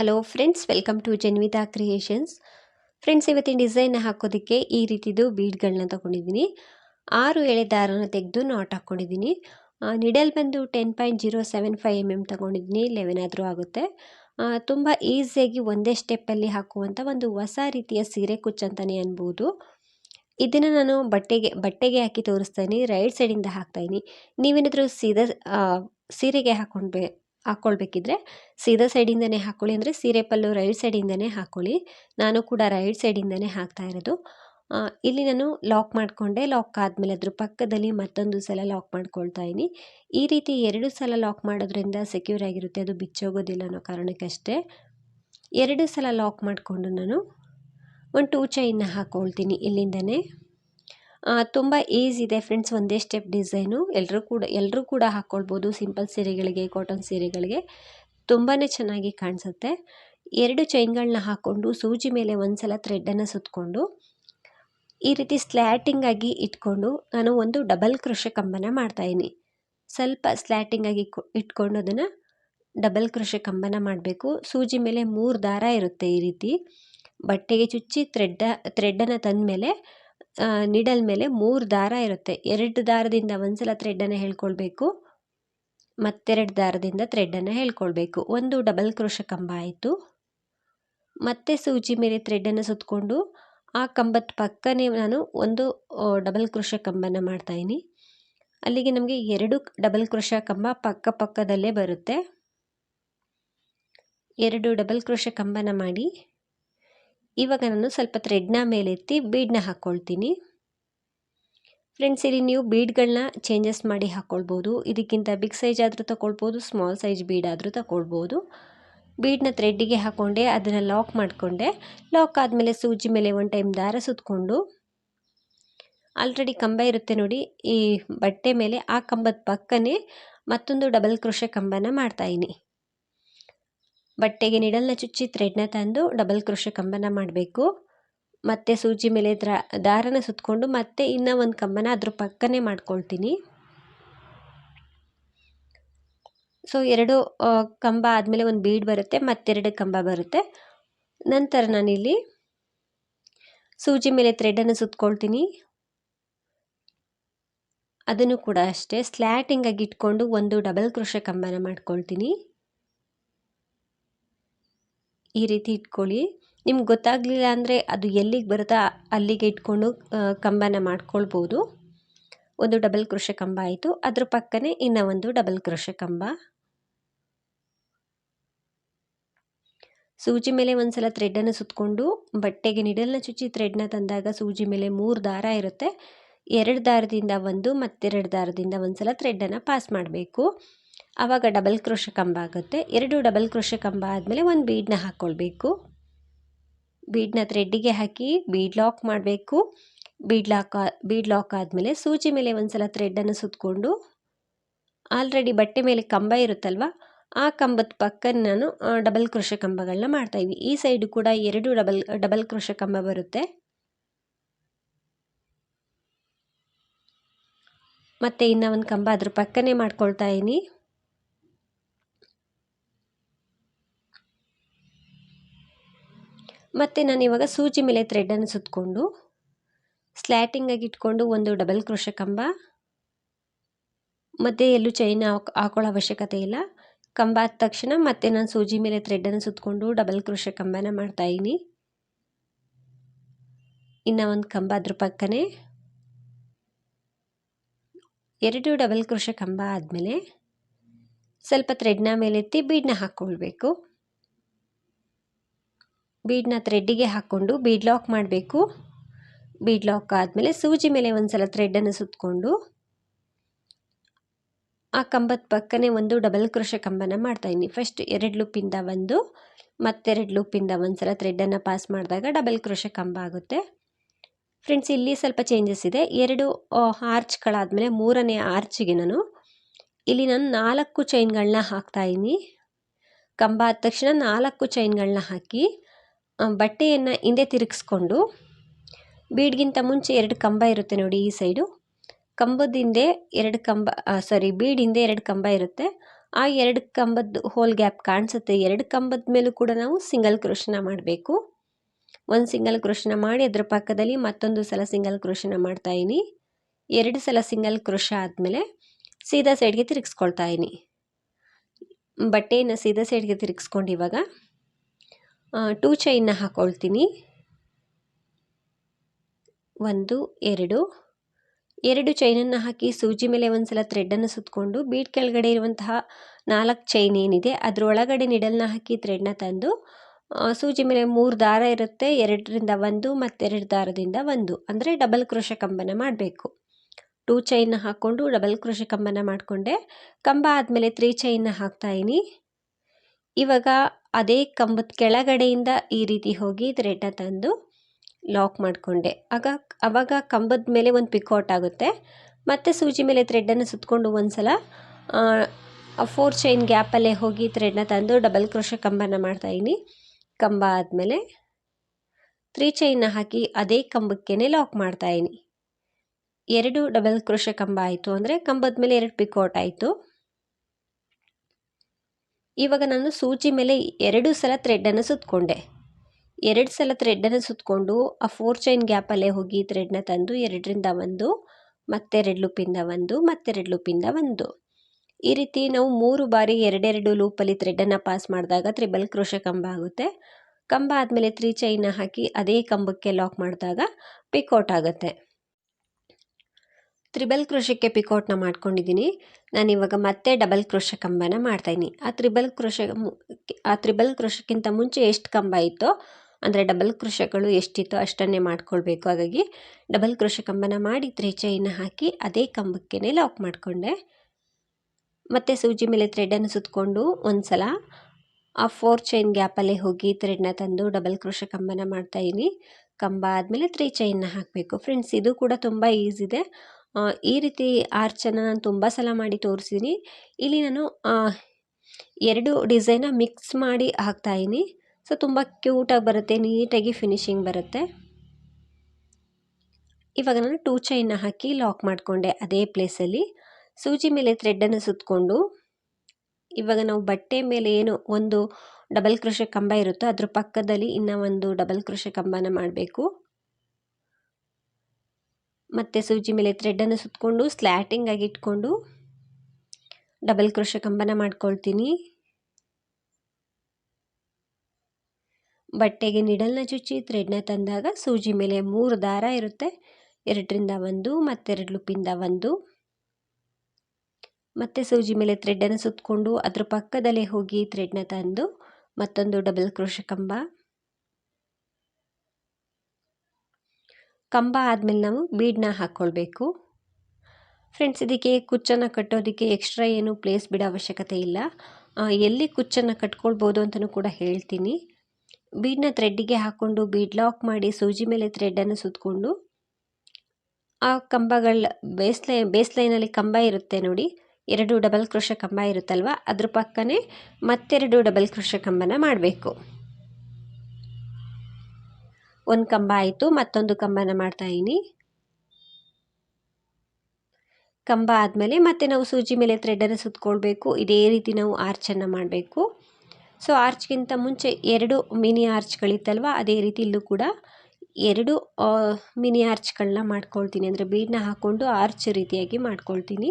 Hello friends welcome to Janvita creations friends ಇವತ್ತಿನ design ಹಾಕೋದಕ್ಕೆ ಈ ರೀತಿದು ಬೀಡ್ಗಳನ್ನ ತಗೊಂಡಿದ್ದೀನಿ. ಆರು ಎಳೆ ದಾರನ ತೆಗೆದು ನಾಟ್ ಹಾಕ್ಕೊಂಡಿದ್ದೀನಿ ನಿಡಲ್ ಬಂದು ten point zero seven five M M ತೊಗೊಂಡಿದ್ದೀನಿ. ಲೆವೆನ್ ಆದರೂ ಆಗುತ್ತೆ. ತುಂಬ ಈಸಿಯಾಗಿ ಒಂದೇ ಸ್ಟೆಪ್ಪಲ್ಲಿ ಹಾಕುವಂಥ ಒಂದು ಹೊಸ ರೀತಿಯ ಸೀರೆ ಕುಚ್ಚು ಅಂತಲೇ ಅನ್ಬೋದು. ಇದನ್ನು ನಾನು ಬಟ್ಟೆಗೆ ಬಟ್ಟೆಗೆ ಹಾಕಿ ತೋರಿಸ್ತೀನಿ. ರೈಟ್ ಸೈಡಿಂದ ಹಾಕ್ತಾಯಿನಿ ನೀವೇನಾದರೂ ಸೀದಾ ಸೀರೆಗೆ ಹಾಕ್ಕೊಂಡ್ಬೇ ಹಾಕ್ಕೊಳ್ಬೇಕಿದ್ರೆ ಸೀದಾ ಸೈಡಿಂದನೇ ಹಾಕ್ಕೊಳ್ಳಿ ಅಂದರೆ ಸೀರೆ ಪಲ್ಲು ರೈಟ್ ಸೈಡಿಂದನೇ ಹಾಕ್ಕೊಳ್ಳಿ ನಾನು ಕೂಡ ರೈಟ್ ಸೈಡಿಂದನೇ ಹಾಕ್ತಾ ಇರೋದು. ಇಲ್ಲಿ ನಾನು ಲಾಕ್ ಮಾಡಿಕೊಂಡೆ. ಲಾಕ್ ಆದಮೇಲೆ ಅದ್ರ ಪಕ್ಕದಲ್ಲಿ ಮತ್ತೊಂದು ಸಲ ಲಾಕ್ ಮಾಡ್ಕೊಳ್ತಾ ಇದ್ದೀನಿ. ಈ ರೀತಿ ಎರಡು ಸಲ ಲಾಕ್ ಮಾಡೋದ್ರಿಂದ ಸೆಕ್ಯೂರ್ ಆಗಿರುತ್ತೆ. ಅದು ಬಿಚ್ಚೋಗೋದಿಲ್ಲ ಅನ್ನೋ ಕಾರಣಕ್ಕಷ್ಟೇ ಎರಡು ಸಲ ಲಾಕ್ ಮಾಡಿಕೊಂಡು ನಾನು ಒಂದು ಟೂ ಚೈನ್ನ ಹಾಕ್ಕೊಳ್ತೀನಿ ಇಲ್ಲಿಂದನೇ. ತುಂಬ ಈಸಿ ಇದೆ ಫ್ರೆಂಡ್ಸ್, ಒಂದೇ ಸ್ಟೆಪ್ ಡಿಸೈನು. ಎಲ್ಲರೂ ಕೂಡ ಎಲ್ಲರೂ ಕೂಡ ಹಾಕ್ಕೊಳ್ಬೋದು ಸಿಂಪಲ್ ಸೀರೆಗಳಿಗೆ, ಕಾಟನ್ ಸೀರೆಗಳಿಗೆ. ತುಂಬಾ ಚೆನ್ನಾಗಿ ಕಾಣಿಸುತ್ತೆ. ಎರಡು ಚೈನ್ಗಳನ್ನ ಹಾಕ್ಕೊಂಡು ಸೂಜಿ ಮೇಲೆ ಒಂದು ಸಲ ಥ್ರೆಡ್ಡನ್ನು ಸುತ್ತಕೊಂಡು ಈ ರೀತಿ ಸ್ಲ್ಯಾಟಿಂಗ್ ಆಗಿ ಇಟ್ಕೊಂಡು ನಾನು ಒಂದು ಡಬಲ್ ಕೃಷ ಕಂಬನ ಮಾಡ್ತಾಯಿದ್ದೀನಿ ಸ್ವಲ್ಪ ಸ್ಲ್ಯಾಟಿಂಗ್ ಆಗಿ ಇಟ್ಕೊಂಡು ಅದನ್ನು ಡಬಲ್ ಕೃಷಿ ಕಂಬನ ಮಾಡಬೇಕು. ಸೂಜಿ ಮೇಲೆ ಮೂರು ದಾರ ಇರುತ್ತೆ ಈ ರೀತಿ. ಬಟ್ಟೆಗೆ ಚುಚ್ಚಿ ಥ್ರೆಡ್ಡ ಥ್ರೆಡ್ಡನ್ನು ತಂದ ಮೇಲೆ ನಿಡಲ್ ಮೇಲೆ ಮೂರು ದಾರ ಇರುತ್ತೆ. ಎರಡು ದಾರದಿಂದ ಒಂದ್ಸಲ ಥ್ರೆಡ್ಡನ್ನು ಹೇಳ್ಕೊಳ್ಬೇಕು. ಮತ್ತೆರಡು ದಾರದಿಂದ ಥ್ರೆಡ್ಡನ್ನು ಹೇಳ್ಕೊಳ್ಬೇಕು. ಒಂದು ಡಬಲ್ ಕ್ರೋಶ ಕಂಬ ಆಯಿತು. ಮತ್ತೆ ಸೂಜಿ ಮೇಲೆ ಥ್ರೆಡ್ಡನ್ನು ಸುತ್ತಕೊಂಡು ಆ ಕಂಬದ ಪಕ್ಕನೇ ನಾನು ಒಂದು ಡಬಲ್ ಕ್ರೋಶ ಕಂಬನ ಮಾಡ್ತಾಯಿನಿ ಅಲ್ಲಿಗೆ ನಮಗೆ ಎರಡು ಡಬಲ್ ಕ್ರೋಶ ಕಂಬ ಪಕ್ಕ ಪಕ್ಕದಲ್ಲೇ ಬರುತ್ತೆ. ಎರಡು ಡಬಲ್ ಕ್ರೋಶ ಕಂಬನ ಮಾಡಿ ಇವಾಗ ನಾನು ಸ್ವಲ್ಪ ಥ್ರೆಡ್ನ ಮೇಲೆತ್ತಿ ಬೀಡನ್ನ ಹಾಕ್ಕೊಳ್ತೀನಿ ಫ್ರೆಂಡ್ಸ್ ಇಲ್ಲಿ ನೀವು ಬೀಡ್ಗಳನ್ನ ಚೇಂಜಸ್ ಮಾಡಿ ಹಾಕ್ಕೊಳ್ಬೋದು ಇದಕ್ಕಿಂತ ಬಿಗ್ ಸೈಜ್ ಆದರೂ ತಗೊಳ್ಬೋದು ಸ್ಮಾಲ್ ಸೈಜ್ ಬೀಡ್ ಆದರೂ ತಗೊಳ್ಬೋದು ಬೀಡನ್ನ ಥ್ರೆಡ್ಡಿಗೆ ಹಾಕ್ಕೊಂಡೆ ಅದನ್ನು ಲಾಕ್ ಮಾಡಿಕೊಂಡೆ. ಲಾಕ್ ಆದಮೇಲೆ ಸೂಜಿ ಮೇಲೆ ಒನ್ ಟೈಮ್ ದಾರ ಸುತ್ತಕೊಂಡು ಆಲ್ರೆಡಿ ಕಂಬ ಇರುತ್ತೆ ನೋಡಿ, ಈ ಬಟ್ಟೆ ಮೇಲೆ ಆ ಕಂಬದ ಪಕ್ಕನೇ ಮತ್ತೊಂದು ಡಬಲ್ ಕ್ರೋಶೆ ಕಂಬನ ಮಾಡ್ತಾಯಿನಿ ಬಟ್ಟೆಗೆ ನಿಡಲ್ನ ಚುಚ್ಚಿ ಥ್ರೆಡ್ನ ತಂದು ಡಬಲ್ ಕ್ರೋಶ ಕಂಬನ ಮಾಡಬೇಕು. ಮತ್ತು ಸೂಜಿ ಮೇಲೆ ದ್ರ, ದಾರನ ಸುತ್ತಕೊಂಡು ಮತ್ತೆ ಇನ್ನೂ ಒಂದು ಕಂಬನ ಅದ್ರ ಪಕ್ಕನೇ ಮಾಡ್ಕೊಳ್ತೀನಿ. ಸೊ ಎರಡು ಕಂಬ ಆದಮೇಲೆ ಒಂದು ಬೀಡ್ ಬರುತ್ತೆ, ಮತ್ತೆರಡು ಕಂಬ ಬರುತ್ತೆ. ನಂತರ ನಾನಿಲ್ಲಿ ಸೂಜಿ ಮೇಲೆ ಥ್ರೆಡನ್ನು ಸುತ್ಕೊಳ್ತೀನಿ. ಅದನ್ನು ಕೂಡ ಅಷ್ಟೇ ಸ್ಲ್ಯಾಟಿಂಗಾಗಿ ಇಟ್ಕೊಂಡು ಒಂದು ಡಬಲ್ ಕ್ರೋಶ ಕಂಬನ ಮಾಡ್ಕೊಳ್ತೀನಿ. ಈ ರೀತಿ ಇಟ್ಕೊಳ್ಳಿ. ನಿಮ್ಗೆ ಗೊತ್ತಾಗಲಿಲ್ಲ ಅಂದರೆ ಅದು ಎಲ್ಲಿಗೆ ಬರುತ್ತಾ ಅಲ್ಲಿಗೆ ಇಟ್ಕೊಂಡು ಕಂಬನ ಮಾಡ್ಕೊಳ್ಬೋದು. ಒಂದು ಡಬಲ್ ಕೃಷಿ ಕಂಬ ಆಯಿತು. ಅದ್ರ ಪಕ್ಕನೇ ಇನ್ನೂ ಒಂದು ಡಬಲ್ ಕೃಷಿ ಕಂಬ. ಸೂಜಿ ಮೇಲೆ ಒಂದು ಸಲ ಥ್ರೆಡ್ಡನ್ನು ಸುತ್ತಕೊಂಡು ಬಟ್ಟೆಗೆ ನಿಡಲ್ನ ಚುಚ್ಚಿ ಥ್ರೆಡ್ನ ತಂದಾಗ ಸೂಜಿ ಮೇಲೆ ಮೂರು ದಾರ ಇರುತ್ತೆ. ಎರಡು ದಾರದಿಂದ ಒಂದು, ಮತ್ತೆರಡು ದಾರದಿಂದ ಒಂದು ಸಲ ಥ್ರೆಡ್ಡನ್ನು ಪಾಸ್ ಮಾಡಬೇಕು. ಆವಾಗ ಡಬಲ್ ಕ್ರೋಶ ಕಂಬ ಆಗುತ್ತೆ. ಎರಡು ಡಬಲ್ ಕ್ರೋಶ ಕಂಬ ಆದಮೇಲೆ ಒಂದು ಬೀಡನ್ನ ಹಾಕ್ಕೊಳ್ಬೇಕು ಬೀಡನ್ನ ಥ್ರೆಡ್ಡಿಗೆ ಹಾಕಿ ಬೀಡ್ ಲಾಕ್ ಮಾಡಬೇಕು. ಬೀಡ್ ಲಾಕ್ ಬೀಡ್ ಲಾಕ್ ಆದಮೇಲೆ ಸೂಜಿ ಮೇಲೆ ಒಂದು ಸಲ ಥ್ರೆಡ್ಡನ್ನು ಸುತ್ತಕೊಂಡು ಆಲ್ರೆಡಿ ಬಟ್ಟೆ ಮೇಲೆ ಕಂಬ ಇರುತ್ತಲ್ವ, ಆ ಕಂಬದ ಪಕ್ಕ ನಾನು ಡಬಲ್ ಕ್ರೋಶ ಕಂಬಗಳನ್ನ ಮಾಡ್ತಾಯಿದ್ವಿ ಈ ಸೈಡು ಕೂಡ ಎರಡು ಡಬಲ್ ಡಬಲ್ ಕ್ರೋಶ ಕಂಬ ಬರುತ್ತೆ. ಮತ್ತು ಇನ್ನೂ ಒಂದು ಕಂಬ ಅದ್ರ ಪಕ್ಕನೇ ಮಾಡ್ಕೊಳ್ತಾ ಇದ್ದೀನಿ. ಮತ್ತು ನಾನು ಇವಾಗ ಸೂಜಿ ಮೇಲೆ ಥ್ರೆಡ್ಡನ್ನು ಸುತ್ತಕೊಂಡು ಸ್ಲ್ಯಾಟಿಂಗಾಗಿ ಇಟ್ಕೊಂಡು ಒಂದು ಡಬಲ್ ಕ್ರೋಶ ಕಂಬ, ಮತ್ತು ಎಲ್ಲೂ ಚೈನ್ ಹಾಕೊಳ್ಳೋ ಅವಶ್ಯಕತೆ ಇಲ್ಲ. ಕಂಬ ಆದ ತಕ್ಷಣ ಮತ್ತೆ ನಾನು ಸೂಜಿ ಮೇಲೆ ಥ್ರೆಡ್ಡನ್ನು ಸುತ್ತಕೊಂಡು ಡಬಲ್ ಕ್ರೋಶ ಕಂಬನ ಮಾಡ್ತಾಯಿನಿ ಇನ್ನು ಒಂದು ಕಂಬ ಅದ್ರ ಪಕ್ಕನೇ. ಎರಡು ಡಬಲ್ ಕ್ರೋಶ ಕಂಬ ಆದಮೇಲೆ ಸ್ವಲ್ಪ ಥ್ರೆಡ್ನ ಮೇಲೆತ್ತಿ ಬೀಡನ್ನ ಹಾಕ್ಕೊಳ್ಬೇಕು. ಬೀಡನ್ನ ಥ್ರೆಡ್ಡಿಗೆ ಹಾಕ್ಕೊಂಡು ಬೀಡ್ ಲಾಕ್ ಮಾಡಬೇಕು. ಬೀಡ್ ಲಾಕ್ ಆದಮೇಲೆ ಸೂಜಿ ಮೇಲೆ ಒಂದು ಸಲ ಥ್ರೆಡ್ಡನ್ನು ಸುತ್ತಕೊಂಡು ಆ ಕಂಬದ ಪಕ್ಕನೇ ಒಂದು ಡಬಲ್ ಕ್ರೋಶ ಕಂಬನ ಮಾಡ್ತಾಯಿದ್ದೀನಿ ಫಸ್ಟ್ ಎರಡು ಲೂಪಿಂದ ಒಂದು, ಮತ್ತೆರಡು ಲೂಪಿಂದ ಒಂದು ಸಲ ಥ್ರೆಡ್ಡನ್ನು ಪಾಸ್ ಮಾಡಿದಾಗ ಡಬಲ್ ಕ್ರೋಶ ಕಂಬ ಆಗುತ್ತೆ. ಫ್ರೆಂಡ್ಸ್ ಇಲ್ಲಿ ಸ್ವಲ್ಪ ಚೇಂಜಸ್ ಇದೆ. ಎರಡು ಆರ್ಚ್ಗಳಾದಮೇಲೆ ಮೂರನೇ ಆರ್ಚಿಗೆ ನಾನು ಇಲ್ಲಿ ನಾನು ನಾಲ್ಕು ಚೈನ್ಗಳನ್ನ ಹಾಕ್ತಾಯಿದ್ದೀನಿ ಕಂಬ ಆದ ತಕ್ಷಣ ನಾಲ್ಕು ಚೈನ್ಗಳನ್ನ ಹಾಕಿ ಬಟ್ಟೆಯನ್ನು ಹಿಂದೆ ತಿರುಗಿಸ್ಕೊಂಡು ಬೀಡ್ಗಿಂತ ಮುಂಚೆ ಎರಡು ಕಂಬ ಇರುತ್ತೆ ನೋಡಿ ಈ ಸೈಡು. ಕಂಬದ ಹಿಂದೆ ಎರಡು ಕಂಬ ಸಾರಿ ಬೀಡ್ ಹಿಂದೆ ಎರಡು ಕಂಬ ಇರುತ್ತೆ. ಆ ಎರಡು ಕಂಬದ ಹೋಲ್ ಗ್ಯಾಪ್ ಕಾಣಿಸುತ್ತೆ. ಎರಡು ಕಂಬದ ಮೇಲೂ ಕೂಡ ನಾವು ಸಿಂಗಲ್ ಕ್ರೋಶನ ಮಾಡಬೇಕು. ಒಂದು ಸಿಂಗಲ್ ಕ್ರೋಶನ ಮಾಡಿ ಅದರ ಪಕ್ಕದಲ್ಲಿ ಮತ್ತೊಂದು ಸಲ ಸಿಂಗಲ್ ಕ್ರೋಶನ ಮಾಡ್ತಾ ಇದೀನಿ ಎರಡು ಸಲ ಸಿಂಗಲ್ ಕ್ರೋಶ ಆದಮೇಲೆ ಸೀದಾ ಸೈಡ್ಗೆ ತಿರುಗಿಸ್ಕೊಳ್ತಾ ಇದೀನಿ ಬಟ್ಟೆಯನ್ನು ಸೀದಾ ಸೈಡ್ಗೆ ತಿರುಗಿಸ್ಕೊಂಡು ಇವಾಗ ಟೂ ಚೈನ್ನ ಹಾಕ್ಕೊಳ್ತೀನಿ ಒಂದು, ಎರಡು. ಎರಡು ಚೈನನ್ನು ಹಾಕಿ ಸೂಜಿ ಮೇಲೆ ಒಂದು ಸಲ ಥ್ರೆಡನ್ನು ಸುತ್ತಕೊಂಡು ಬೀಟ್ ಕೆಳಗಡೆ ಇರುವಂತಹ ನಾಲ್ಕು ಚೈನ್ ಏನಿದೆ, ಅದರೊಳಗಡೆ ನಿಡಲ್ನ ಹಾಕಿ ಥ್ರೆಡ್ನ ತಂದು ಸೂಜಿ ಮೇಲೆ ಮೂರು ದಾರ ಇರುತ್ತೆ, ಎರಡರಿಂದ ಒಂದು ಮತ್ತೆರಡು ದಾರದಿಂದ ಒಂದು, ಅಂದರೆ ಡಬಲ್ ಕ್ರೋಶ ಕಂಬನ ಮಾಡಬೇಕು. ಟೂ ಚೈನ್ನ ಹಾಕ್ಕೊಂಡು ಡಬಲ್ ಕ್ರೋಶ ಕಂಬನ ಮಾಡಿಕೊಂಡೆ. ಕಂಬ ಆದಮೇಲೆ ತ್ರೀ ಚೈನ್ನ ಹಾಕ್ತಾಯಿನಿ ಇವಾಗ ಅದೇ ಕಂಬದ ಕೆಳಗಡೆಯಿಂದ ಈ ರೀತಿ ಹೋಗಿ ಥ್ರೆಡ್ನ ತಂದು ಲಾಕ್ ಮಾಡಿಕೊಂಡೆ. ಆಗ ಆವಾಗ ಕಂಬದ ಮೇಲೆ ಒಂದು ಪಿಕೌಟ್ ಆಗುತ್ತೆ. ಮತ್ತು ಸೂಜಿ ಮೇಲೆ ಥ್ರೆಡ್ಡನ್ನು ಸುತ್ತಕೊಂಡು ಒಂದು ಸಲ ಫೋರ್ ಚೈನ್ ಗ್ಯಾಪಲ್ಲೇ ಹೋಗಿ ಥ್ರೆಡ್ನ ತಂದು ಡಬಲ್ ಕ್ರೋಶ ಕಂಬನ ಮಾಡ್ತಾಯಿನಿ ಕಂಬ ಆದಮೇಲೆ ತ್ರೀ ಚೈನ್ನ ಹಾಕಿ ಅದೇ ಕಂಬಕ್ಕೇ ಲಾಕ್ ಮಾಡ್ತಾಯಿದ್ದೀನಿ ಎರಡು ಡಬಲ್ ಕ್ರೋಶ ಕಂಬ ಆಯಿತು ಅಂದರೆ ಕಂಬದ ಮೇಲೆ ಎರಡು ಪಿಕೌಟ್ ಆಯಿತು. ಇವಾಗ ನಾನು ಸೂಜಿ ಮೇಲೆ ಎರಡು ಸಲ ಥ್ರೆಡ್ಡನ್ನು ಸುತ್ತಕೊಂಡೆ ಎರಡು ಸಲ ಥ್ರೆಡ್ಡನ್ನು ಸುತ್ತಕೊಂಡು ಆ ಫೋರ್ ಚೈನ್ ಗ್ಯಾಪಲ್ಲೇ ಹೋಗಿ ಥ್ರೆಡ್ನ ತಂದು ಎರಡರಿಂದ ಒಂದು ಮತ್ತೆರಡು ಲೂಪಿಂದ ಒಂದು ಮತ್ತೆರಡು ಲೂಪಿಂದ ಒಂದು. ಈ ರೀತಿ ನಾವು ಮೂರು ಬಾರಿ ಎರಡೆರಡು ಲೂಪಲ್ಲಿ ಥ್ರೆಡ್ಡನ್ನು ಪಾಸ್ ಮಾಡಿದಾಗ ತ್ರಿಬಲ್ ಕ್ರೋಶ ಕಂಬ ಆಗುತ್ತೆ. ಕಂಬ ಆದಮೇಲೆ ತ್ರೀ ಚೈನ ಹಾಕಿ ಅದೇ ಕಂಬಕ್ಕೆ ಲಾಕ್ ಮಾಡಿದಾಗ ಪಿಕೌಟ್ ಆಗುತ್ತೆ. ತ್ರಿಬಲ್ ಕ್ರೋಶಕ್ಕೆ ಪಿಕೌಟ್ನ ಮಾಡ್ಕೊಂಡಿದ್ದೀನಿ. ನಾನು ಇವಾಗ ಮತ್ತೆ ಡಬಲ್ ಕ್ರೋಶ ಕಂಬನ ಮಾಡ್ತಾಯಿದ್ದೀನಿ. ಆ ತ್ರಿಬಲ್ ಕ್ರೋಶ ಆ ತ್ರಿಬಲ್ ಕ್ರೋಶಕ್ಕಿಂತ ಮುಂಚೆ ಎಷ್ಟು ಕಂಬ ಇತ್ತೋ, ಅಂದರೆ ಡಬಲ್ ಕ್ರೋಶಗಳು ಎಷ್ಟಿತ್ತೋ ಅಷ್ಟನ್ನೇ ಮಾಡ್ಕೊಳ್ಬೇಕು. ಹಾಗಾಗಿ ಡಬಲ್ ಕ್ರೋಶ ಕಂಬನ ಮಾಡಿ ತ್ರೀ ಚೈನ ಹಾಕಿ ಅದೇ ಕಂಬಕ್ಕೇ ಲಾಕ್ ಮಾಡಿಕೊಂಡೆ. ಮತ್ತು ಸೂಜಿ ಮೇಲೆ ಥ್ರೆಡನ್ನು ಸುತ್ತಕೊಂಡು ಒಂದು ಸಲ ಆ ಫೋರ್ ಚೈನ್ ಗ್ಯಾಪಲ್ಲೇ ಹೋಗಿ ಥ್ರೆಡ್ನ ತಂದು ಡಬಲ್ ಕ್ರೋಶ ಕಂಬನ ಮಾಡ್ತಾಯಿದ್ದೀನಿ. ಕಂಬ ಆದಮೇಲೆ ತ್ರೀ ಚೈನ್ನ ಹಾಕಬೇಕು. ಫ್ರೆಂಡ್ಸ್, ಇದು ಕೂಡ ತುಂಬ ಈಸಿ ಇದೆ ಈ ರೀತಿ ಆರ್ಚನ್ನು ನಾನು ತುಂಬ ಸಲ ಮಾಡಿ ತೋರಿಸಿದ್ದೀನಿ ಇಲ್ಲಿ ನಾನು ಎರಡು ಡಿಸೈನ ಮಿಕ್ಸ್ ಮಾಡಿ ಹಾಕ್ತಾಯಿದ್ದೀನಿ ಸೊ, ತುಂಬ ಕ್ಯೂಟಾಗಿ ಬರುತ್ತೆ, ನೀಟಾಗಿ ಫಿನಿಶಿಂಗ್ ಬರುತ್ತೆ. ಇವಾಗ ನಾನು ಟೂ ಚೈನ್ನ ಹಾಕಿ ಲಾಕ್ ಮಾಡಿಕೊಂಡೆ ಅದೇ ಪ್ಲೇಸಲ್ಲಿ. ಸೂಜಿ ಮೇಲೆ ಥ್ರೆಡ್ಡನ್ನು ಸುತ್ತಕೊಂಡು ಇವಾಗ ನಾವು ಬಟ್ಟೆ ಮೇಲೆ ಏನು ಒಂದು ಡಬಲ್ ಕೃಷಿ ಕಂಬ ಇರುತ್ತೋ ಅದ್ರ ಪಕ್ಕದಲ್ಲಿ ಇನ್ನೂ ಒಂದು ಡಬಲ್ ಕೃಷಿ ಕಂಬನ ಮಾಡಬೇಕು. ಮತ್ತು ಸೂಜಿ ಮೇಲೆ ಥ್ರೆಡ್ಡನ್ನು ಸುತ್ತಕೊಂಡು ಸ್ಲ್ಯಾಟಿಂಗ್ ಆಗಿ ಇಟ್ಕೊಂಡು ಡಬಲ್ ಕ್ರೋಶ ಕಂಬನ ಮಾಡ್ಕೊಳ್ತೀನಿ. ಬಟ್ಟೆಗೆ ನಿಡಲ್ನ ಚುಚ್ಚಿ ಥ್ರೆಡ್ನ ತಂದಾಗ ಸೂಜಿ ಮೇಲೆ ಮೂರು ದಾರ ಇರುತ್ತೆ. ಎರಡರಿಂದ ಒಂದು, ಮತ್ತೆರಡು ಲುಪ್ಪಿಂದ ಒಂದು. ಮತ್ತೆ ಸೂಜಿ ಮೇಲೆ ಥ್ರೆಡ್ಡನ್ನು ಸುತ್ತಕೊಂಡು ಅದ್ರ ಪಕ್ಕದಲ್ಲೇ ಹೋಗಿ ಥ್ರೆಡ್ನ ತಂದು, ಮತ್ತೊಂದು ಡಬಲ್ ಕ್ರೋಶ ಕಂಬ. ಕಂಬ ಆದಮೇಲೆ ನಾವು ಬೀಡನ್ನ ಹಾಕ್ಕೊಳ್ಬೇಕು. ಫ್ರೆಂಡ್ಸ್ ಇದಕ್ಕೆ ಕುಚ್ಚನ್ನು ಕಟ್ಟೋದಕ್ಕೆ ಎಕ್ಸ್ಟ್ರಾ ಏನು ಪ್ಲೇಸ್ ಬಿಡೋ ಅವಶ್ಯಕತೆ ಇಲ್ಲ. ಎಲ್ಲಿ ಕುಚ್ಚನ್ನು ಕಟ್ಕೊಳ್ಬೋದು ಅಂತಲೂ ಕೂಡ ಹೇಳ್ತೀನಿ. ಬೀಡನ್ನ ಥ್ರೆಡ್ಡಿಗೆ ಹಾಕ್ಕೊಂಡು ಬೀಡ್ ಲಾಕ್ ಮಾಡಿ ಸೂಜಿ ಮೇಲೆ ಥ್ರೆಡ್ಡನ್ನು ಸುತ್ತಕೊಂಡು ಆ ಕಂಬಗಳ ಬೇಸ್ ಬೇಸ್ಲೈನಲ್ಲಿ ಬೇಸ್ ಲೈನಲ್ಲಿ ಕಂಬ ಇರುತ್ತೆ ನೋಡಿ. ಎರಡು ಡಬಲ್ ಕ್ರೋಶ ಕಂಬ ಇರುತ್ತಲ್ವ? ಅದ್ರ ಪಕ್ಕನೇ ಮತ್ತೆರಡು ಡಬಲ್ ಕ್ರೋಶ ಕಂಬನ ಮಾಡಬೇಕು. ಒಂದು ಕಂಬ ಆಯಿತು, ಮತ್ತೊಂದು ಕಂಬನ ಮಾಡ್ತಾಯಿದ್ದೀನಿ ಕಂಬ ಆದಮೇಲೆ ಮತ್ತೆ ನಾವು ಸೂಜಿ ಮೇಲೆ ಥ್ರೆಡನ್ನು ಸುತ್ತಕೊಳ್ಬೇಕು ಇದೇ ರೀತಿ ನಾವು ಆರ್ಚನ್ನು ಮಾಡಬೇಕು. ಸೊ ಆರ್ಚ್ಗಿಂತ ಮುಂಚೆ ಎರಡು ಮಿನಿ ಆರ್ಚ್ಗಳಿತ್ತಲ್ವ ಅದೇ ರೀತಿ ಇಲ್ಲೂ ಕೂಡ ಎರಡು ಮಿನಿ ಆರ್ಚ್ಗಳನ್ನ ಮಾಡ್ಕೊಳ್ತೀನಿ. ಅಂದರೆ ಬೀಡನ್ನ ಹಾಕ್ಕೊಂಡು ಆರ್ಚ್ ರೀತಿಯಾಗಿ ಮಾಡ್ಕೊಳ್ತೀನಿ.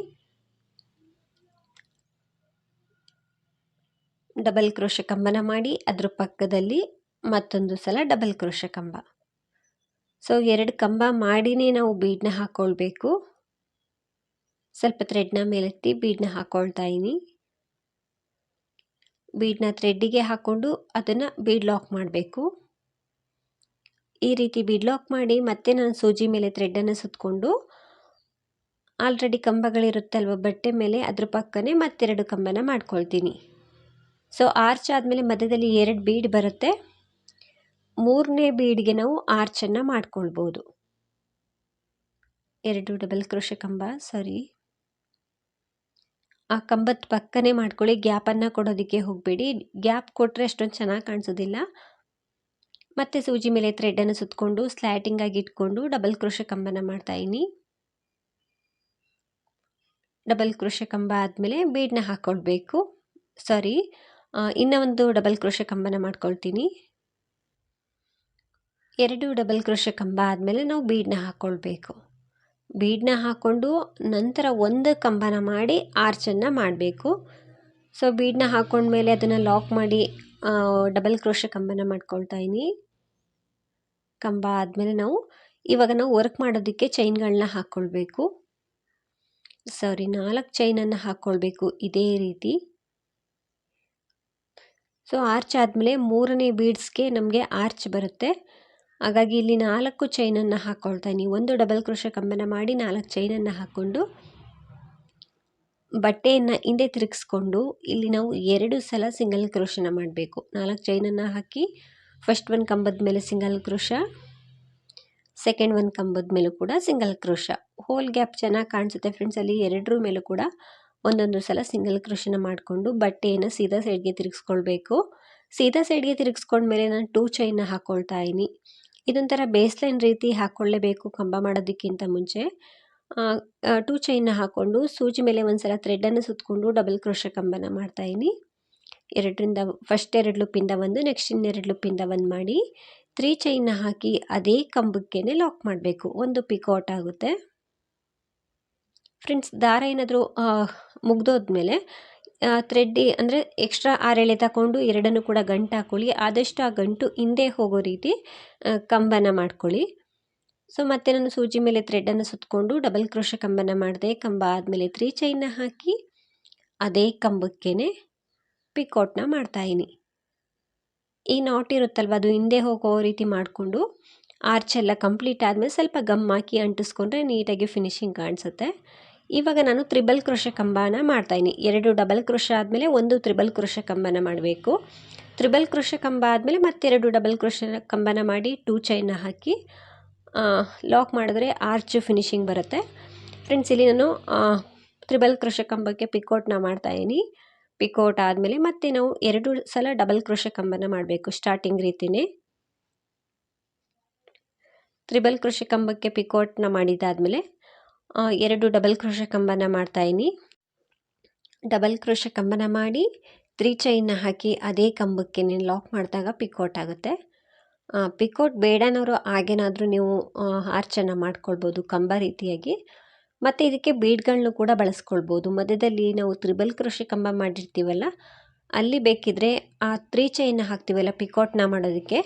ಡಬಲ್ ಕ್ರೋಶ ಕಂಬನ ಮಾಡಿ, ಅದ್ರ ಪಕ್ಕದಲ್ಲಿ ಮತ್ತೊಂದು ಸಲ ಡಬಲ್ ಕ್ರೋಶ ಕಂಬ. ಸೊ ಎರಡು ಕಂಬ ಮಾಡಿನೇ ನಾವು ಬೀಡನ್ನ ಹಾಕ್ಕೊಳ್ಬೇಕು ಸ್ವಲ್ಪ ಥ್ರೆಡ್ನ ಮೇಲೆತ್ತಿ ಬೀಡನ್ನ ಹಾಕ್ಕೊಳ್ತಾ ಇದ್ದೀನಿ. ಬೀಡನ್ನ ಥ್ರೆಡ್ಡಿಗೆ ಹಾಕ್ಕೊಂಡು ಅದನ್ನು ಬೀಡ್ ಲಾಕ್ ಮಾಡಬೇಕು. ಈ ರೀತಿ ಬೀಡ್ ಲಾಕ್ ಮಾಡಿ ಮತ್ತೆ ನಾನು ಸೂಜಿ ಮೇಲೆ ಥ್ರೆಡ್ಡನ್ನು ಸುತ್ತಕೊಂಡು ಆಲ್ರೆಡಿ ಕಂಬಗಳಿರುತ್ತಲ್ವ ಬಟ್ಟೆ ಮೇಲೆ ಅದ್ರ ಪಕ್ಕನೇ ಮತ್ತೆರಡು ಕಂಬನ ಮಾಡ್ಕೊಳ್ತೀನಿ. ಸೊ ಆರ್ಚ್ ಆದಮೇಲೆ ಮಧ್ಯದಲ್ಲಿ ಎರಡು ಬೀಡ್ ಬರುತ್ತೆ. ಮೂರನೇ ಬೀಡ್ಗೆ ನಾವು ಆರ್ಚನ್ನು ಮಾಡ್ಕೊಳ್ಬೋದು. ಎರಡು ಡಬಲ್ ಕ್ರೋಶ ಕಂಬ, ಸಾರಿ. ಆ ಕಂಬದ ಪಕ್ಕನೇ ಮಾಡ್ಕೊಳ್ಳಿ, ಗ್ಯಾಪನ್ನು ಕೊಡೋದಕ್ಕೆ ಹೋಗಬೇಡಿ. ಗ್ಯಾಪ್ ಕೊಟ್ಟರೆ ಅಷ್ಟೊಂದು ಚೆನ್ನಾಗಿ ಕಾಣಿಸೋದಿಲ್ಲ. ಮತ್ತು ಸೂಜಿ ಮೇಲೆ ಥ್ರೆಡನ್ನು ಸುತ್ತಕೊಂಡು ಸ್ಲ್ಯಾಟಿಂಗ್ ಆಗಿ ಇಟ್ಕೊಂಡು ಡಬಲ್ ಕ್ರೋಶ ಕಂಬನ ಮಾಡ್ತಾಯಿನಿ ಡಬಲ್ ಕ್ರೋಶೆ ಕಂಬ ಆದಮೇಲೆ ಬೀಡನ್ನ ಹಾಕ್ಕೊಳ್ಬೇಕು ಸಾರಿ. ಇನ್ನೂ ಒಂದು ಡಬಲ್ ಕ್ರೋಶೆ ಕಂಬನ ಮಾಡ್ಕೊಳ್ತೀನಿ. ಎರಡು ಡಬಲ್ ಕ್ರೋಶ ಕಂಬ ಆದಮೇಲೆ ನಾವು ಬೀಡನ್ನ ಹಾಕ್ಕೊಳ್ಬೇಕು ಬೀಡನ್ನ ಹಾಕ್ಕೊಂಡು ನಂತರ ಒಂದು ಕಂಬನ ಮಾಡಿ ಆರ್ಚನ್ನು ಮಾಡಬೇಕು. ಸೊ ಬೀಡನ್ನ ಹಾಕ್ಕೊಂಡ್ಮೇಲೆ ಅದನ್ನು ಲಾಕ್ ಮಾಡಿ ಡಬಲ್ ಕ್ರೋಶ ಕಂಬನ ಮಾಡ್ಕೊಳ್ತಾ ಇದ್ದೀನಿ ಕಂಬ ಆದಮೇಲೆ ನಾವು ಇವಾಗ ನಾವು ವರ್ಕ್ ಮಾಡೋದಕ್ಕೆ ಚೈನ್ಗಳನ್ನ ಹಾಕ್ಕೊಳ್ಬೇಕು ಸಾರಿ, ನಾಲ್ಕು ಚೈನನ್ನು ಹಾಕ್ಕೊಳ್ಬೇಕು ಇದೇ ರೀತಿ. ಸೊ ಆರ್ಚ್ ಆದಮೇಲೆ ಮೂರನೇ ಬೀಡ್ಸ್ಗೆ ನಮಗೆ ಆರ್ಚ್ ಬರುತ್ತೆ. ಹಾಗಾಗಿ ಇಲ್ಲಿ ನಾಲ್ಕು ಚೈನನ್ನು ಹಾಕ್ಕೊಳ್ತಾ ಇದ್ದೀನಿ. ಒಂದು ಡಬಲ್ ಕ್ರೋಶ ಕಂಬನ ಮಾಡಿ ನಾಲ್ಕು ಚೈನನ್ನು ಹಾಕ್ಕೊಂಡು ಬಟ್ಟೆಯನ್ನು ಹಿಂದೆ ತಿರುಗಿಸ್ಕೊಂಡು ಇಲ್ಲಿ ನಾವು ಎರಡು ಸಲ ಸಿಂಗಲ್ ಕ್ರೋಶನ ಮಾಡಬೇಕು. ನಾಲ್ಕು ಚೈನನ್ನು ಹಾಕಿ ಫಸ್ಟ್ ಒಂದು ಕಂಬದ ಮೇಲೆ ಸಿಂಗಲ್ ಕ್ರೋಶ ಸೆಕೆಂಡ್ ಒಂದು ಕಂಬದ ಮೇಲೂ ಕೂಡ ಸಿಂಗಲ್ ಕ್ರೋಶ. ಹೋಲ್ ಗ್ಯಾಪ್ ಚೆನ್ನಾಗಿ ಕಾಣಿಸುತ್ತೆ ಫ್ರೆಂಡ್ಸ್ ಅಲ್ಲಿ ಎರಡರ ಮೇಲೂ ಕೂಡ ಒಂದೊಂದು ಸಲ ಸಿಂಗಲ್ ಕ್ರೋಶನ ಮಾಡಿಕೊಂಡು ಬಟ್ಟೆಯನ್ನು ಸೀದಾ ಸೈಡ್ಗೆ ತಿರುಗಿಸ್ಕೊಳ್ಬೇಕು. ಸೀದಾ ಸೈಡ್ಗೆ ತಿರುಗಿಸ್ಕೊಂಡ್ಮೇಲೆ ನಾನು ಟೂ ಚೈನ್ನ ಹಾಕ್ಕೊಳ್ತಾ ಇದ್ದೀನಿ. ಇದೊಂಥರ ಬೇಸ್ಲೈನ್ ರೀತಿ ಹಾಕ್ಕೊಳ್ಳೇಬೇಕು ಕಂಬ ಮಾಡೋದಕ್ಕಿಂತ ಮುಂಚೆ. ಟೂ ಚೈನ್ನ ಹಾಕ್ಕೊಂಡು ಸೂಜಿ ಮೇಲೆ ಒಂದು ಸಲ ಥ್ರೆಡ್ಡನ್ನು ಸುತ್ತಕೊಂಡು ಡಬಲ್ ಕ್ರೋಶ ಕಂಬನ ಮಾಡ್ತಾಯಿದ್ದೀನಿ ಎರಡರಿಂದ ಫಸ್ಟ್ ಎರಡು ಲುಪ್ಪಿಂದ ಒಂದು ನೆಕ್ಸ್ಟ್ ಇನ್ನೆರಡು ಲುಪ್ಪಿಂದ ಒಂದು ಮಾಡಿ ತ್ರೀ ಚೈನ್ನ ಹಾಕಿ ಅದೇ ಕಂಬಕ್ಕೆ ಲಾಕ್ ಮಾಡಬೇಕು. ಒಂದು ಪಿಕೌಟ್ ಆಗುತ್ತೆ. ಫ್ರೆಂಡ್ಸ್ ದಾರ ಏನಾದರೂ ಮುಗ್ದೋದ್ಮೇಲೆ ಥ್ರೆಡ್ಡಿ ಅಂದರೆ ಎಕ್ಸ್ಟ್ರಾ ಆರೆಳೆ ತಗೊಂಡು ಎರಡನ್ನು ಕೂಡ ಗಂಟು ಹಾಕ್ಕೊಳ್ಳಿ ಆದಷ್ಟು ಆ ಗಂಟು ಹಿಂದೆ ಹೋಗೋ ರೀತಿ ಕಂಬನ ಮಾಡ್ಕೊಳ್ಳಿ. ಸೊ ಮತ್ತೆ ನಾನು ಸೂಜಿ ಮೇಲೆ ಥ್ರೆಡ್ಡನ್ನು ಸುತ್ತಕೊಂಡು ಡಬಲ್ ಕ್ರೋಶ ಕಂಬನ ಮಾಡಿದೆ. ಕಂಬ ಆದಮೇಲೆ ತ್ರೀ ಚೈನ್ನ ಹಾಕಿ ಅದೇ ಕಂಬಕ್ಕೇ ಪಿಕೌಟ್ನ ಮಾಡ್ತಾಯಿನಿ ಈ ನಾಟ್ ಇರುತ್ತಲ್ವ, ಅದು ಹಿಂದೆ ಹೋಗೋ ರೀತಿ ಮಾಡಿಕೊಂಡು ಆರ್ಚ್ ಎಲ್ಲ ಕಂಪ್ಲೀಟ್ ಆದಮೇಲೆ ಸ್ವಲ್ಪ ಗಮ್ ಹಾಕಿ ಅಂಟಿಸ್ಕೊಂಡ್ರೆ ನೀಟಾಗಿ ಫಿನಿಶಿಂಗ್ ಕಾಣಿಸುತ್ತೆ. ಇವಾಗ ನಾನು ತ್ರಿಬಲ್ ಕ್ರೋಶ ಕಂಬನ ಮಾಡ್ತಾಯಿನಿ ಎರಡು ಡಬಲ್ ಕ್ರೋಶ ಆದಮೇಲೆ ಒಂದು ತ್ರಿಬಲ್ ಕ್ರೋಶ ಕಂಬನ ಮಾಡಬೇಕು. ತ್ರಿಬಲ್ ಕ್ರೋಶ ಕಂಬ ಆದಮೇಲೆ ಮತ್ತೆರಡು ಡಬಲ್ ಕ್ರೋಶ ಕಂಬನ ಮಾಡಿ ಟೂ ಚೈನ್ನ ಹಾಕಿ ಲಾಕ್ ಮಾಡಿದ್ರೆ ಆರ್ಚ್ ಫಿನಿಶಿಂಗ್ ಬರುತ್ತೆ. ಫ್ರೆಂಡ್ಸ್, ಇಲ್ಲಿ ನಾನು ತ್ರಿಬಲ್ ಕ್ರೋಶ ಕಂಬಕ್ಕೆ ಪಿಕೋಟ್ನ ಮಾಡ್ತಾಯಿದ್ದೀನಿ ಪಿಕೋಟ್ ಆದಮೇಲೆ ಮತ್ತೆ ನಾವು ಎರಡು ಸಲ ಡಬಲ್ ಕ್ರೋಶ ಕಂಬನ ಮಾಡಬೇಕು ಸ್ಟಾರ್ಟಿಂಗ್ ರೀತಿನೇ. ತ್ರಿಬಲ್ ಕೃಷಿ ಕಂಬಕ್ಕೆ ಪಿಕೋಟ್ನ ಮಾಡಿದ್ದಾದಮೇಲೆ ಎರಡು ಡಬಲ್ ಕ್ರೋಶ ಕಂಬನ ಮಾಡ್ತಾಯಿನಿ ಡಬಲ್ ಕ್ರೋಶ ಕಂಬನ ಮಾಡಿ ತ್ರೀ ಚೈನ್ನ ಹಾಕಿ ಅದೇ ಕಂಬಕ್ಕೆ ನೀನು ಲಾಕ್ ಮಾಡಿದಾಗ ಪಿಕೋಟ್ ಆಗುತ್ತೆ. ಪಿಕೋಟ್ ಬೇಡನವರು ಹಾಗೇನಾದರೂ ನೀವು ಆರ್ಚನ್ನು ಮಾಡ್ಕೊಳ್ಬೋದು ಕಂಬ ರೀತಿಯಾಗಿ. ಮತ್ತು ಇದಕ್ಕೆ ಬೀಡ್ಗಳನ್ನೂ ಕೂಡ ಬಳಸ್ಕೊಳ್ಬೋದು. ಮಧ್ಯದಲ್ಲಿ ನಾವು ತ್ರಿಬಲ್ ಕ್ರೋಶ ಕಂಬ ಮಾಡಿರ್ತೀವಲ್ಲ ಅಲ್ಲಿ ಬೇಕಿದ್ದರೆ ಆ ತ್ರೀ ಚೈನ್ನ ಹಾಕ್ತೀವಲ್ಲ ಪಿಕೋಟ್ನ ಮಾಡೋದಕ್ಕೆ,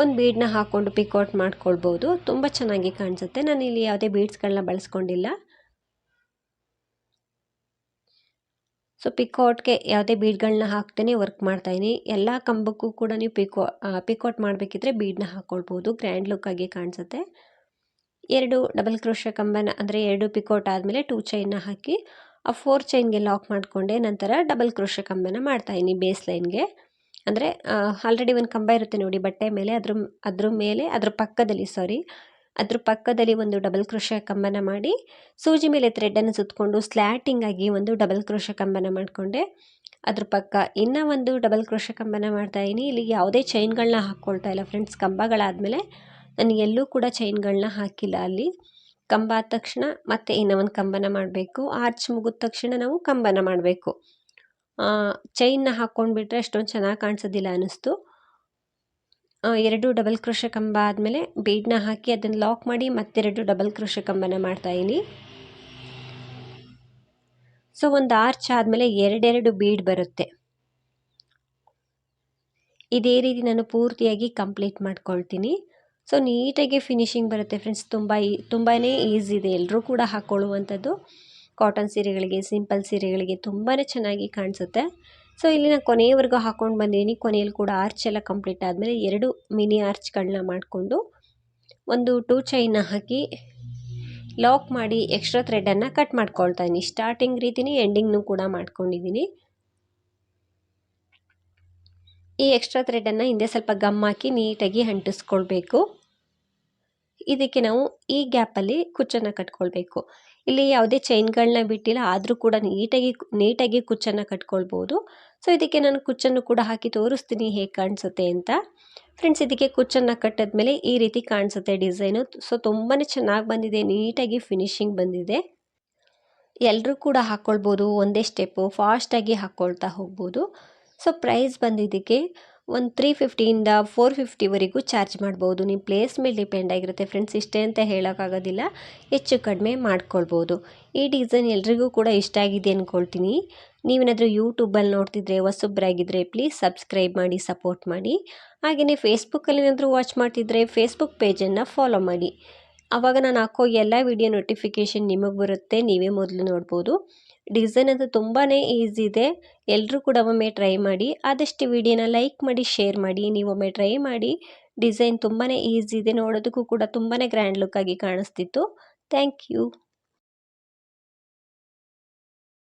ಒಂದು ಬೀಡನ್ನ ಹಾಕ್ಕೊಂಡು ಪಿಕೋಟ್ ಮಾಡ್ಕೊಳ್ಬೋದು. ತುಂಬ ಚೆನ್ನಾಗಿ ಕಾಣಿಸುತ್ತೆ. ನಾನು ಇಲ್ಲಿ ಯಾವುದೇ ಬೀಡ್ಸ್ಗಳನ್ನ ಬಳಸ್ಕೊಂಡಿಲ್ಲ. ಸೊ ಪಿಕೋಟ್ಗೆ ಯಾವುದೇ ಬೀಡ್ಗಳನ್ನ ಹಾಕ್ತೇನೆ, ವರ್ಕ್ ಮಾಡ್ತಾಯಿನಿ ಎಲ್ಲ ಕಂಬಕ್ಕೂ ಕೂಡ ನೀವು ಪಿಕೋ ಪಿಕೋಟ್ ಮಾಡಬೇಕಿದ್ರೆ ಬೀಡನ್ನ ಹಾಕ್ಕೊಳ್ಬೋದು ಗ್ರ್ಯಾಂಡ್ ಲುಕ್ಕಾಗಿ ಕಾಣಿಸುತ್ತೆ. ಎರಡು ಡಬಲ್ ಕ್ರೋಶ ಕಂಬನ, ಅಂದರೆ ಎರಡು ಪಿಕೋಟ್ ಆದಮೇಲೆ ಟೂ ಚೈನ್ನ ಹಾಕಿ ಆ ಫೋರ್ ಚೈನ್ಗೆ ಲಾಕ್ ಮಾಡಿಕೊಂಡೆ, ನಂತರ ಡಬಲ್ ಕ್ರೋಶ ಕಂಬನ ಮಾಡ್ತಾಯಿನಿ ಬೇಸ್ ಲೈನ್ಗೆ. ಅಂದರೆ ಆಲ್ರೆಡಿ ಒಂದು ಕಂಬ ಇರುತ್ತೆ ನೋಡಿ, ಬಟ್ಟೆ ಮೇಲೆ, ಅದ್ರ ಅದ್ರ ಮೇಲೆ, ಅದ್ರ ಪಕ್ಕದಲ್ಲಿ ಸಾರಿ ಅದ್ರ ಪಕ್ಕದಲ್ಲಿ ಒಂದು ಡಬಲ್ ಕ್ರೋಶ ಕಂಬನ ಮಾಡಿ, ಸೂಜಿ ಮೇಲೆ ಥ್ರೆಡನ್ನು ಸುತ್ತಕೊಂಡು ಸ್ಲ್ಯಾಟಿಂಗ್ ಆಗಿ ಒಂದು ಡಬಲ್ ಕ್ರೋಶ ಕಂಬನ ಮಾಡಿಕೊಂಡೆ. ಅದ್ರ ಪಕ್ಕ ಇನ್ನೂ ಒಂದು ಡಬಲ್ ಕ್ರೋಶ ಕಂಬನ ಮಾಡ್ತಾಯಿದ್ದೀನಿ ಇಲ್ಲಿ ಯಾವುದೇ ಚೈನ್ಗಳನ್ನ ಹಾಕ್ಕೊಳ್ತಾ ಇಲ್ಲ ಫ್ರೆಂಡ್ಸ್ ಕಂಬಗಳಾದಮೇಲೆ, ನಾನು ಎಲ್ಲೂ ಕೂಡ ಚೈನ್ಗಳನ್ನ ಹಾಕಿಲ್ಲ ಅಲ್ಲಿ. ಕಂಬ ಆದ ತಕ್ಷಣ ಮತ್ತೆ ಇನ್ನೂ ಒಂದು ಕಂಬನ ಮಾಡಬೇಕು. ಆರ್ಚ್ ಮುಗಿದ ತಕ್ಷಣ ನಾವು ಕಂಬನ ಮಾಡಬೇಕು. ಚೈನ್ನ ಹಾಕ್ಕೊಂಡ್ಬಿಟ್ರೆ ಅಷ್ಟೊಂದು ಚೆನ್ನಾಗಿ ಕಾಣಿಸೋದಿಲ್ಲ ಅನ್ನಿಸ್ತು ಎರಡು ಡಬಲ್ ಕ್ರೋಶ ಕಂಬ ಆದಮೇಲೆ ಬೀಡನ್ನ ಹಾಕಿ ಅದನ್ನು ಲಾಕ್ ಮಾಡಿ ಮತ್ತೆರಡು ಡಬಲ್ ಕ್ರೋಶ ಕಂಬನ ಮಾಡ್ತಾಯಿನಿ ಸೊ ಒಂದು ಆರ್ಚ್ ಆದಮೇಲೆ ಎರಡೆರಡು ಬೀಡ್ ಬರುತ್ತೆ. ಇದೇ ರೀತಿ ನಾನು ಪೂರ್ತಿಯಾಗಿ ಕಂಪ್ಲೀಟ್ ಮಾಡ್ಕೊಳ್ತೀನಿ. ಸೊ ನೀಟಾಗಿ ಫಿನಿಶಿಂಗ್ ಬರುತ್ತೆ ಫ್ರೆಂಡ್ಸ್ ತುಂಬ ಈ ತುಂಬಾ ಈಸಿ ಇದೆ. ಎಲ್ಲರೂ ಕೂಡ ಹಾಕ್ಕೊಳ್ಳುವಂಥದ್ದು ಕಾಟನ್ ಸೀರೆಗಳಿಗೆ ಸಿಂಪಲ್ ಸೀರೆಗಳಿಗೆ ತುಂಬಾ ಚೆನ್ನಾಗಿ ಕಾಣಿಸುತ್ತೆ. ಸೊ ಇಲ್ಲಿ ನಾನು ಕೊನೆಯವರೆಗೂ ಹಾಕ್ಕೊಂಡು ಬಂದಿದ್ದೀನಿ. ಕೊನೆಯಲ್ಲಿ ಕೂಡ ಆರ್ಚ್ ಎಲ್ಲ ಕಂಪ್ಲೀಟ್ ಆದಮೇಲೆ ಎರಡು ಮಿನಿ ಆರ್ಚ್ಗಳನ್ನ ಮಾಡಿಕೊಂಡು ಒಂದು ಟೂ ಚೈನ್ನ ಹಾಕಿ ಲಾಕ್ ಮಾಡಿ ಎಕ್ಸ್ಟ್ರಾ ಥ್ರೆಡನ್ನು ಕಟ್ ಮಾಡ್ಕೊಳ್ತಾ ಇದ್ದೀನಿ. ಸ್ಟಾರ್ಟಿಂಗ್ ರೀತಿನೇ ಎಂಡಿಂಗ್ನು ಕೂಡ ಮಾಡ್ಕೊಂಡಿದ್ದೀನಿ. ಈ ಎಕ್ಸ್ಟ್ರಾ ಥ್ರೆಡನ್ನು ಹಿಂದೆ ಸ್ವಲ್ಪ ಗಮ್ ಹಾಕಿ ನೀಟಾಗಿ ಅಂಟಿಸ್ಕೊಳ್ಬೇಕು. ಇದಕ್ಕೆ ನಾವು ಈ ಗ್ಯಾಪಲ್ಲಿ ಕುಚ್ಚನ್ನು ಕಟ್ಕೊಳ್ಬೇಕು. ಇಲ್ಲಿ ಯಾವುದೇ ಚೈನ್ಗಳನ್ನ ಬಿಟ್ಟಿಲ್ಲ, ಆದರೂ ಕೂಡ ನೀಟಾಗಿ ನೀಟಾಗಿ ಕುಚ್ಚನ್ನು ಕಟ್ಕೊಳ್ಬೋದು. ಸೊ ಇದಕ್ಕೆ ನಾನು ಕುಚ್ಚನ್ನು ಕೂಡ ಹಾಕಿ ತೋರಿಸ್ತೀನಿ ಹೇಗೆ ಕಾಣಿಸುತ್ತೆ ಅಂತ. ಫ್ರೆಂಡ್ಸ್ ಇದಕ್ಕೆ ಕುಚ್ಚನ್ನು ಕಟ್ಟಿದ್ಮೇಲೆ ಈ ರೀತಿ ಕಾಣಿಸುತ್ತೆ ಡಿಸೈನು. ಸೊ ತುಂಬಾ ಚೆನ್ನಾಗಿ ಬಂದಿದೆ, ನೀಟಾಗಿ ಫಿನಿಶಿಂಗ್ ಬಂದಿದೆ. ಎಲ್ಲರೂ ಕೂಡ ಹಾಕ್ಕೊಳ್ಬೋದು ಒಂದೇ ಸ್ಟೆಪ್ಪು ಫಾಸ್ಟಾಗಿ ಹಾಕ್ಕೊಳ್ತಾ ಹೋಗ್ಬೋದು. ಸೊ ಪ್ರೈಸ್ ಬಂದಿದ್ದಕ್ಕೆ ಒಂದು ತ್ರೀ ಫಿಫ್ಟಿಯಿಂದ ಫೋರ್ ಫಿಫ್ಟಿವರೆಗೂ ಚಾರ್ಜ್ ಮಾಡ್ಬೋದು. ನಿಮ್ಮ ಪ್ಲೇಸ್ ಮೇಲೆ ಡಿಪೆಂಡ್ ಆಗಿರುತ್ತೆ. ಫ್ರೆಂಡ್ಸ್ ಇಷ್ಟೇ ಅಂತ ಹೇಳೋಕ್ಕಾಗೋದಿಲ್ಲ ಹೆಚ್ಚು ಕಡಿಮೆ ಮಾಡ್ಕೊಳ್ಬೋದು. ಈ ಡಿಸೈನ್ ಎಲ್ರಿಗೂ ಕೂಡ ಇಷ್ಟ ಆಗಿದೆ ಅಂದ್ಕೊಳ್ತೀನಿ ನೀವೇನಾದರೂ ಯೂಟ್ಯೂಬಲ್ಲಿ ನೋಡ್ತಿದ್ರೆ ಹೊಸೊಬ್ಬರಾಗಿದ್ದರೆ ಪ್ಲೀಸ್ ಸಬ್ಸ್ಕ್ರೈಬ್ ಮಾಡಿ ಸಪೋರ್ಟ್ ಮಾಡಿ. ಹಾಗೆಯೇ ಫೇಸ್ಬುಕ್ಕಲ್ಲಿ ಏನಾದರೂ ವಾಚ್ ಮಾಡ್ತಿದ್ರೆ ಫೇಸ್ಬುಕ್ ಪೇಜನ್ನು ಫಾಲೋ ಮಾಡಿ. ಆವಾಗ ನಾನು ಹಾಕೋ ಎಲ್ಲ ವಿಡಿಯೋ ನೋಟಿಫಿಕೇಷನ್ ನಿಮಗೆ ಬರುತ್ತೆ, ನೀವೇ ಮೊದಲು ನೋಡ್ಬೋದು. ಡಿಸೈನ್ ಅದು ತುಂಬಾ ಈಸಿ ಇದೆ. ಎಲ್ಲರೂ ಕೂಡ ಒಮ್ಮೆ ಟ್ರೈ ಮಾಡಿ, ಆದಷ್ಟು ವಿಡಿಯೋನ ಲೈಕ್ ಮಾಡಿ ಶೇರ್ ಮಾಡಿ ನೀವೊಮ್ಮೆ ಟ್ರೈ ಮಾಡಿ. ಡಿಸೈನ್ ತುಂಬಾ ಈಸಿ ಇದೆ. ನೋಡೋದಕ್ಕೂ ಕೂಡ ತುಂಬಾ ಗ್ರ್ಯಾಂಡ್ ಲುಕ್ಕಾಗಿ ಕಾಣಿಸ್ತಿತ್ತು. Thank you